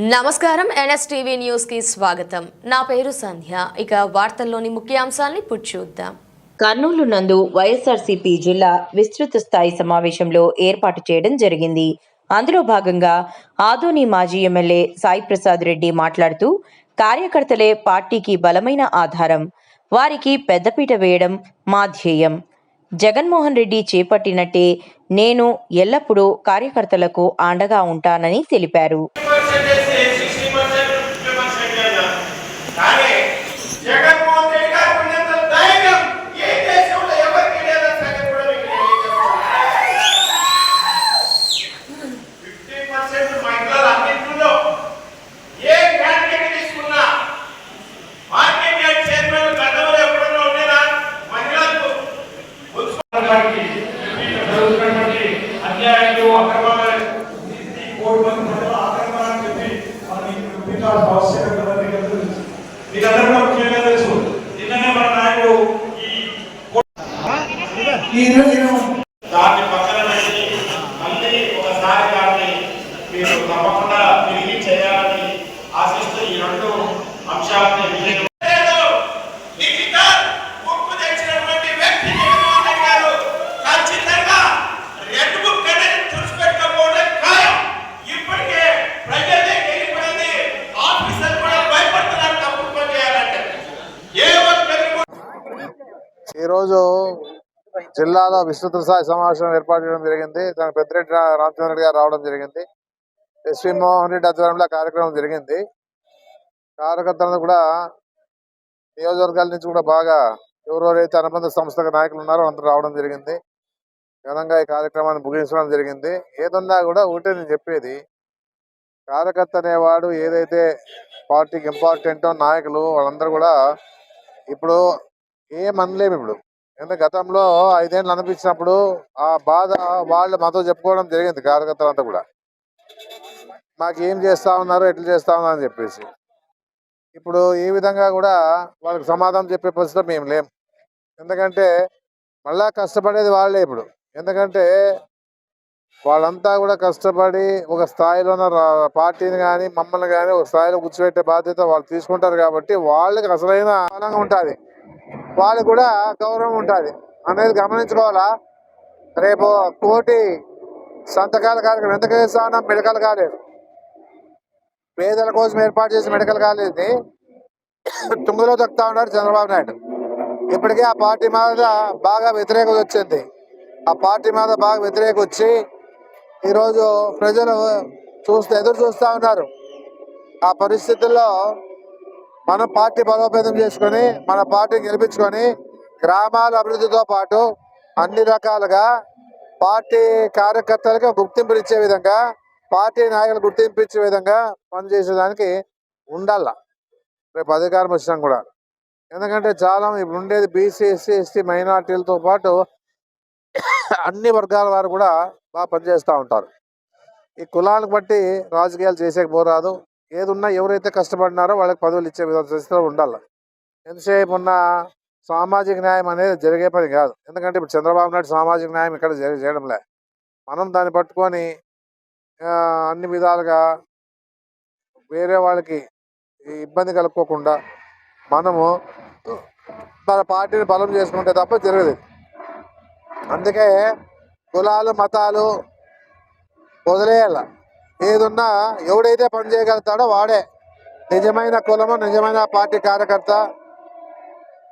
నమస్కారం. ఎన్ఎస్టీవీ న్యూస్కి స్వాగతం. నా పేరు సంధ్య. ఇక వార్తల్లోని ముఖ్యాంశాలని ఇప్పుడు చూద్దాం. కర్నూలు నందు వైఎస్ఆర్సీపీ జిల్లా విస్తృత స్థాయి సమావేశంలో ఏర్పాటు చేయడం జరిగింది. అందులో భాగంగా ఆదోని మాజీ ఎమ్మెల్యే సాయి ప్రసాద్ రెడ్డి మాట్లాడుతూ కార్యకర్తలే పార్టీకి బలమైన ఆధారం. వారికి పెద్దపీట వేయడం మా ధ్యేయం. జగన్మోహన్ రెడ్డి చేపట్టినట్టే నేను ఎల్లప్పుడూ కార్యకర్తలకు అండగా ఉంటానని తెలిపారు. ఈ దాన్ని పక్కన పెట్టి మళ్ళీ ఒకసారి దాన్ని మీరు తప్పకుండా తిరిగి చేయాలని ఆశిస్తూ ఈ రెండు అంశాలని ఈరోజు జిల్లాలో విస్తృత స్థాయి సమావేశం ఏర్పాటు చేయడం జరిగింది. దానికి పెద్దిరెడ్డి రామచంద్రరెడ్డి రామచంద్ర గారు రావడం జరిగింది. ఎస్వి మోహన్ రెడ్డి ఆధ్వర్యంలో కార్యక్రమం జరిగింది. కార్యకర్తలను కూడా నియోజకవర్గాల నుంచి కూడా బాగా ఎవరెవరైతే అనుబంధ సంస్థల నాయకులు ఉన్నారో అందరూ రావడం జరిగింది. ఘనంగా ఈ కార్యక్రమాన్ని ముగించడం జరిగింది. ఏదన్నా కూడా ఒకటే నేను చెప్పేది. కార్యకర్త అనేవాడు ఏదైతే పార్టీకి ఇంపార్టెంటో నాయకులు వాళ్ళందరూ కూడా ఇప్పుడు ఏం అనలేము ఇప్పుడు. ఎందుకంటే గతంలో ఐదేళ్ళు అనిపించినప్పుడు ఆ బాధ వాళ్ళు మాతో చెప్పుకోవడం జరిగింది కార్యకర్తలంతా కూడా. మాకు ఏం చేస్తా ఉన్నారు ఎట్లా చేస్తా ఉన్నారు అని చెప్పేసి. ఇప్పుడు ఈ విధంగా కూడా వాళ్ళకి సమాధానం చెప్పే పరిస్థితిలో మేము లేం. ఎందుకంటే మళ్ళా కష్టపడేది వాళ్ళే ఇప్పుడు. ఎందుకంటే వాళ్ళంతా కూడా కష్టపడి ఒక స్థాయిలో ఉన్న రా- పార్టీని కానీ మమ్మల్ని కానీ ఒక స్థాయిలో కూర్చోబెట్టే బాధ్యత వాళ్ళు తీసుకుంటారు కాబట్టి వాళ్ళకి అసలైన బలంగా ఉంటుంది. వాళ్ళు కూడా గౌరవం ఉంటుంది అనేది గమనించుకోవాలా? రేపు కోటి సంతకాల కార్యక్రమం ఎందుకు చేస్తా మెడికల్ కాలేజ్. పేదల కోసం ఏర్పాటు చేసిన మెడికల్ కాలేజ్ని తుంగలో తొక్కుతా ఉన్నారు చంద్రబాబు నాయుడు. ఇప్పటికే ఆ పార్టీ మీద బాగా వ్యతిరేకత వచ్చింది. ఆ పార్టీ మీద బాగా వ్యతిరేక వచ్చి ఈరోజు ప్రజలు చూస్తే ఎదురు చూస్తూ ఉన్నారు. ఆ పరిస్థితుల్లో మనం పార్టీ బలోపేతం చేసుకొని మన పార్టీని గెలిపించుకొని గ్రామాల అభివృద్ధితో పాటు అన్ని రకాలుగా పార్టీ కార్యకర్తలకు గుర్తింపులు ఇచ్చే విధంగా పార్టీ నాయకులు గుర్తింపు ఇచ్చే విధంగా పనిచేసేదానికి ఉండాల. రేపు అధికారం వచ్చినా కూడా. ఎందుకంటే చాలా ఇప్పుడు ఉండేది బీసీ ఎస్సీ ఎస్టీ మైనార్టీలతో పాటు అన్ని వర్గాల వారు కూడా బాగా పనిచేస్తూ ఉంటారు. ఈ కులాలకు బట్టి రాజకీయాలు చేసేకి పోరాదు. ఏదున్నా ఎవరైతే కష్టపడినారో వాళ్ళకి పదవులు ఇచ్చే విధంగా పరిస్థితిలో ఉండాలి. ఎంతసేపు ఉన్న సామాజిక న్యాయం అనేది జరిగే పని కాదు. ఎందుకంటే ఇప్పుడు చంద్రబాబు నాయుడు సామాజిక న్యాయం ఇక్కడ చేయడంలే. మనం దాన్ని పట్టుకొని అన్ని విధాలుగా వేరే వాళ్ళకి ఈ ఇబ్బంది కలుపుకోకుండా మనము మన పార్టీని బలం చేసుకుంటే తప్ప జరగదు. అందుకే కులాలు మతాలు వదిలేయాల. ఏదున్నా ఎవడైతే పని చేయగలుగుతాడో వాడే. నిజమైన కులము నిజమైన పార్టీ కార్యకర్త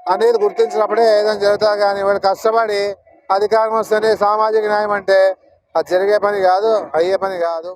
అనేది గుర్తించినప్పుడే ఏదైనా జరుగుతా కానీ వీళ్ళు కష్టపడి అధికారం వస్తేనే సామాజిక న్యాయం అంటే అది జరిగే పని కాదు అయ్యే పని కాదు.